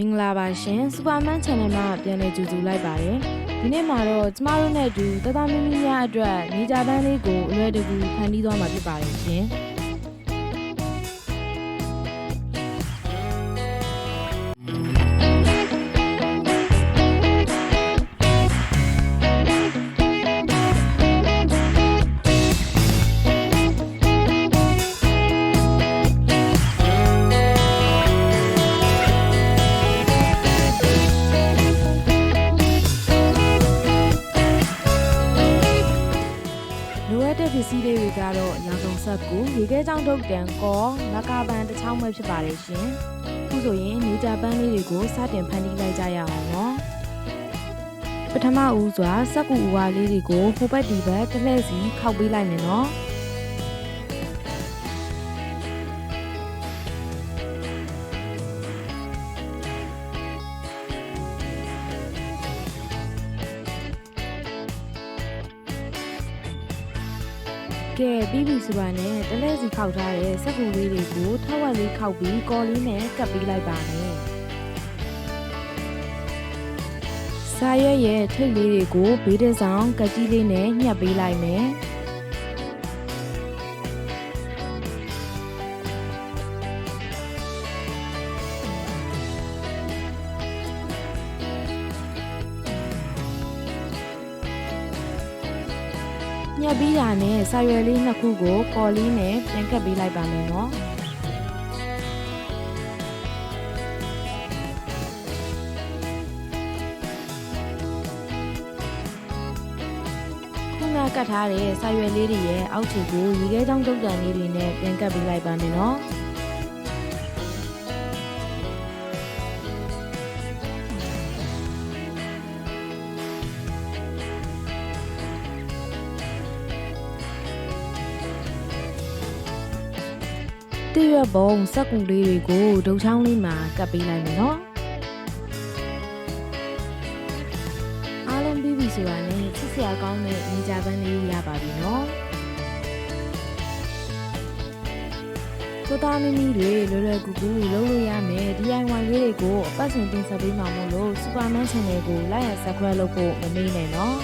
မင်္ဂလာပါရှင်စူပါမန် channel မှာပြန်လည်ကြိုဆိုလိုက်ပါတယ်ဒီနေ့မှာတော့ကျမတို့နဲ့အတူတသားမီမီများအတွက်နေကြပန်းလေးကိုအလွယ်တကူဖန်တီးသွားမှာဖြစ်ပါတယ်ရှင် လိုအပ်တဲ့ပစ္စည်းလေးတွေကတော့ရောင်စုံဆက်ကူရေခဲကြောင်တုတ်တန်ကောလကပန်တစ်ချောင်းပဲဖြစ်ပါတယ်ရှင်အခုဆိုရင်နေကြပန်းလေးတွေကိုစတင်ဖန်တီးလိုက်ကြရအောင်နော်ပထမဦးစွာစက်ကူဦးဝါလေးတွေကိုဟိုဘက်ဒီဘက်တစ်လှည့်စီခောက်ပေးလိုက်မယ်နော် ကဲပြီးပြီဆိုပါနဲ့တလဲစီခောက်ထားတဲ့စက်ကူလေးတွေကိုထက်ဝက်လေးခောက်ပြီးကော်လေးနဲ့ကပ်ပေးလိုက်ပါမယ်။စာရွက်ရဲ့ထိတ်လေးတွေကိုဘေးတစ်ဆောင်ကတိလေးနဲ့ညှပ်ပေးလိုက်မယ်။ ညှပ်ပြီးတာနဲ့စာရွက်လေးနှစ်ခုကိုကော်လေးနဲ့ပြန်ကပ်ပေးလိုက်ပါမယ်နော်။ခုနကတ်ထားတဲ့စာရွက်လေးတွေရဲ့အောက်ခြေကိုရေခဲချောင်းတုတ်တန်လေးတွေနဲ့ပြန်ကပ်ပေးလိုက်ပါမယ်နော် တရွက်ပုံစက်ကူလေးတွေကိုဒုတ်ချောင်းလေးမှာကပ်ပေးလိုက်မယ်နော်အားလုံးပြီးပြီဆိုတာနဲ့ချစ်စရာကောင်းတဲ့နေကြပန်းလေးရပါပြီနော်ကိုသားမီမီတွေလွယ်လွယ်ကူကူလုပ်လို့ရမယ် DIY လေးတွေကိုအပတ်စဉ်တင်ဆက်ပေးမှာမို့လို့ Superman Channel ကို like and subscribe လုပ်ဖို့မမေ့နဲ့နော်